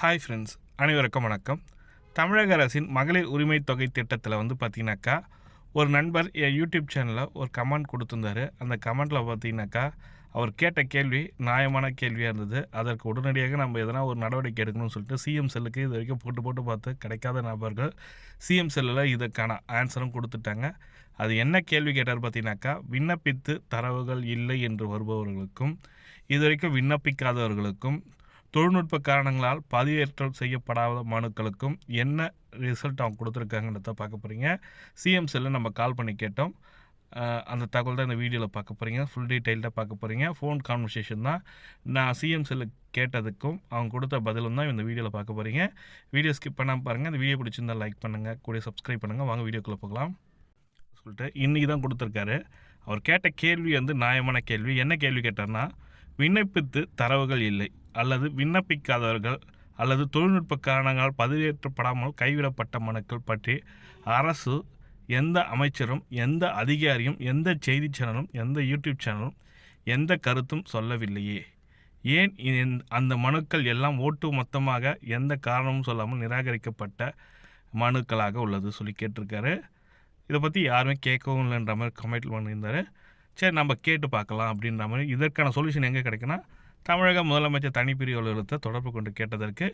Hi friends அனைவருக்கும் வணக்கம். தமிழக அரசின் மகளிர் உரிமை தொகை திட்டத்தில் வந்து பார்த்தீங்கன்னாக்கா ஒரு நண்பர் என் யூடியூப் சேனலில் ஒரு கமெண்ட் கொடுத்துருந்தாரு. அந்த கமெண்ட்டில் பார்த்தீங்கன்னாக்கா அவர் கேட்ட கேள்வி நியாயமான கேள்வியாக இருந்தது. அதற்கு உடனடியாக நம்ம எதனா ஒரு நடவடிக்கை எடுக்கணும்னு சொல்லிட்டு சிஎம் செல்லுக்கு இது வரைக்கும் போட்டு போட்டு பார்த்து கிடைக்காத நபர்கள் சிஎம் செல்லில் இதுக்கான ஆன்சரும் கொடுத்துட்டாங்க. அது என்ன கேள்வி கேட்டார் பார்த்தீங்கன்னாக்கா விண்ணப்பித்து தரவுகள் இல்லை என்று வருபவர்களுக்கும் இது வரைக்கும் விண்ணப்பிக்காதவர்களுக்கும் தொழில்நுட்ப காரணங்களால் பதிவேற்றம் செய்யப்படாத மனுக்களுக்கும் என்ன ரிசல்ட் அவங்க கொடுத்துருக்காங்கன்றத பார்க்க போகிறீங்க சிஎம் செல்லில் நம்ம கால் பண்ணி கேட்டோம். அந்த தகவல் தான் இந்த வீடியோவில் பார்க்க போகிறீங்க ஃபுல் டீட்டெயில்டாக பார்க்க போகிறீங்க ஃபோன் கான்வர்சேஷன் தான். நான் சிஎம் கேட்டதுக்கும் அவங்க கொடுத்த பதிலும் தான் இந்த வீடியோவில் பார்க்க போகிறீங்க வீடியோ ஸ்கிப் பண்ணாமல் பாருங்கள் இந்த வீடியோ பிடிச்சிருந்தா லைக் பண்ணுங்கள் கூட சப்ஸ்கிரைப் பண்ணுங்கள் வாங்க வீடியோக்குள்ளே போகலாம். சொல்லிட்டு இன்றைக்கி தான் கொடுத்துருக்காரு. அவர் கேட்ட கேள்வி வந்து நியாயமான கேள்வி. என்ன கேள்வி கேட்டார்னா விண்ணப்பித்து தரவுகள் இல்லை. அல்லது விண்ணப்பிக்காதவர்கள் அல்லது தொழில்நுட்ப காரணங்களால் பதிவேற்றப்படாமல் கைவிடப்பட்ட மனுக்கள் பற்றி அரசு எந்த அமைச்சரும் எந்த அதிகாரியும் எந்த செய்தி சேனலும் எந்த யூடியூப் சேனலும் எந்த கருத்தும் சொல்லவில்லையே. ஏன் அந்த மனுக்கள் எல்லாம் ஓட்டு மொத்தமாக எந்த காரணமும் சொல்லாமல் நிராகரிக்கப்பட்ட மனுக்களாக உள்ளது சொல்லி கேட்டிருக்காரு. இதை பற்றி யாருமே கேட்கவும் இல்லைன்ற மாதிரி கமெண்ட் பண்ணியிருந்தாரு சரி நம்ம கேட்டு பார்க்கலாம் அப்படின்ற மாதிரி இதற்கான சொல்யூஷன் எங்கே கிடைக்குன்னா தமிழக முதலமைச்சர் தனிப்பிரிவு அலுவலகத்தை தொடர்பு கொண்டு கேட்டதற்கு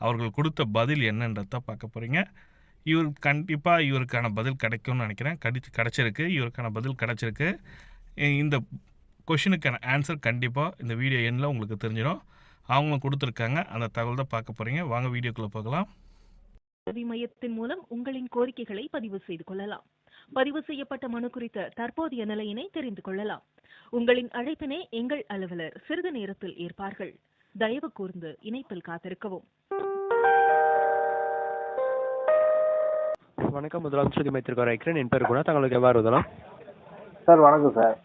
அவர்கள் கொடுத்த பதில் என்னன்றத பார்க்க போகிறீங்க இவர் கண்டிப்பாக இவருக்கான பதில் கிடைக்கும்னு நினைக்கிறேன். கடிச்சு கிடச்சிருக்கு. இவருக்கான பதில் கிடச்சிருக்கு. இந்த கொஷினுக்கான ஆன்சர் கண்டிப்பாக இந்த வீடியோ எண்ணில் உங்களுக்கு தெரிஞ்சிடும். அவங்களும் கொடுத்துருக்காங்க. அந்த தகவல் தான் பார்க்க போகிறீங்க வாங்க வீடியோக்குள்ளே போகலாம். உதவி மையத்தின் மூலம் உங்களின் கோரிக்கைகளை பதிவு செய்து கொள்ளலாம். பதிவு செய்யப்பட்ட மனு குறித்த தற்போதைய நிலையினை தெரிந்து கொள்ளலாம். உங்களின் அழைப்பினை எங்கள் அலுவலர் சிறிது நேரத்தில் ஏற்பார்கள். தயவு கூர்ந்து இணைப்பில் காத்திருக்கவும். வணக்கம் முதலமைச்சர் மைத்திருக்கார் ஐக்கிறேன் என் பேர் குணா. தங்களுக்கு எவ்வாறு உதலாம் சார் வணக்கம் சார்.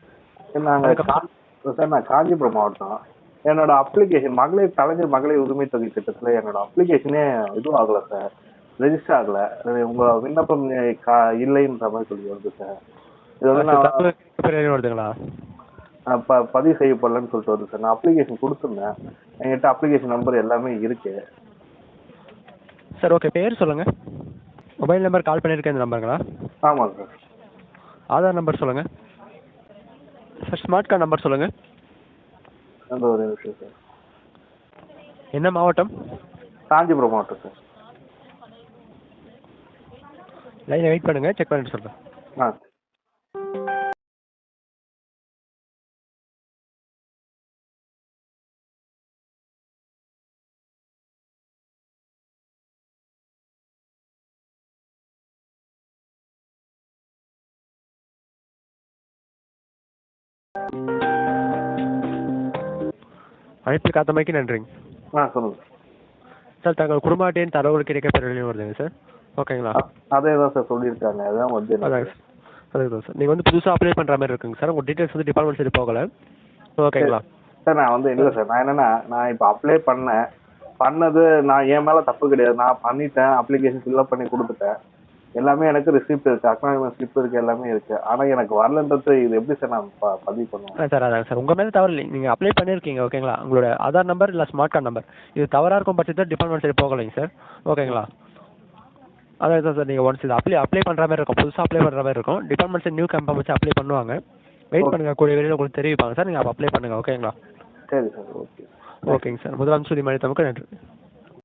நாங்கள் சார் நான் காஞ்சிபுரம் மாவட்டம். என்னோட அப்ளிகேஷன் மகளிர் கலைஞர் மகளிர் உரிமை தொகை திட்டத்தில் என்னோட அப்ளிகேஷனே இதுவும் ஆகலை சார். ரெஜிஸ்டர் ஆகலை. உங்க விண்ணப்பம் கா- இல்லைன்ற மாதிரி சொல்லி வருது சார். இது வந்து வருதுங்களா நான் ப பதிவு செய்யப்படலன்னு சொல்லிட்டு வருது சார். நான் அப்ளிகேஷன் கொடுத்துருந்தேன். என்கிட்ட அப்ளிகேஷன் நம்பர் எல்லாமே இருக்கு. சார் ஓகே பேர் சொல்லுங்க. மொபைல் நம்பர் கால் பண்ணியிருக்கேன் இந்த நம்பருங்களா? ஆமாங்க சார். ஆதார் நம்பர் சொல்லுங்க. சார் ஸ்மார்ட் கார்டு நம்பர் சொல்லுங்க. அந்த ஒரு நிமிஷம் சார். என்ன மாவட்டம்? காஞ்சிபுரம் மாவட்டம் சார். லைனில் வெயிட் பண்ணுங்க செக் பண்ணிட்டு சொல்கிறேன் ஆ. அழைப்பில் காத்தமைக்கு நன்றிங்க. ஆ சொல்லுங்க. சார் தங்கள் குடும்ப அட்டையின் தரவுகள் கிடைக்க பெறலையும் வருதுங்க சார். ஓகேங்களா? அதே தான் சார் சொல்லியிருக்காங்க. அதான் வந்து அதாங்க சார். அதுதான் சார். நீங்கள் வந்து புதுசாக அப்ளை பண்ணுற மாதிரி இருக்குங்க சார். உங்கள் டீட்டெயில்ஸ் வந்து டிபார்ட்மெண்ட் சரி போகலை. ஓகேங்களா? சார் நான் வந்து இல்லை சார். நான் என்னன்னா நான் இப்போ அப்ளை பண்ணேன். பண்ணது நான் என் மேலே தப்பு கிடையாது. நான் பண்ணிட்டேன். அப்ளிகேஷன் ஃபில்அப் பண்ணி கொடுத்துட்டேன். எல்லாமே எனக்கு ரிசிப்ட் இருக்கு. அக்னாலஜ்மெண்ட் ஸ்லிப் இருக்கு எல்லாமே இருக்கு. ஆனால் எனக்கு வரலன்றது இது எப்படி சார் நான் பதிவு பண்ணுவேன்? சார் அதான் சார். உங்கள் மேலே தவறு இல்லை நீங்கள் அப்ளை பண்ணியிருக்கீங்க ஓகேங்களா உங்களோட ஆதார் நம்பர் இல்லை ஸ்மார்ட் கார்டு நம்பர் இது தவறாக இருக்கும் பட்சத்தில் டிபார்ட்மெண்ட் சைடு போகலைங்க சார். ஓகேங்களா அதான் சார் நீங்கள் ஒன்ஸ் இது அப்ளை அப்ளை பண்ணுற மாதிரி இருக்கும். புதுசாக அப்ளை பண்ணுற மாதிரி இருக்கும். டிபார்ட்மெண்ட் சைடு நியூ கம்பெனி வச்சு அப்ளை பண்ணுவாங்க. Wait Okay. பண்ணுங்கள் கூடிய வெளியில் உங்களுக்கு தெரிவிப்பாங்க சார். நீங்கள் அப்போ அப்ளை பண்ணுங்கள் ஓகேங்களா சரி சார் ஓகே ஓகேங்க சார். முதலமைச்சர் சுதி மனிதமுக்கு நன்றி.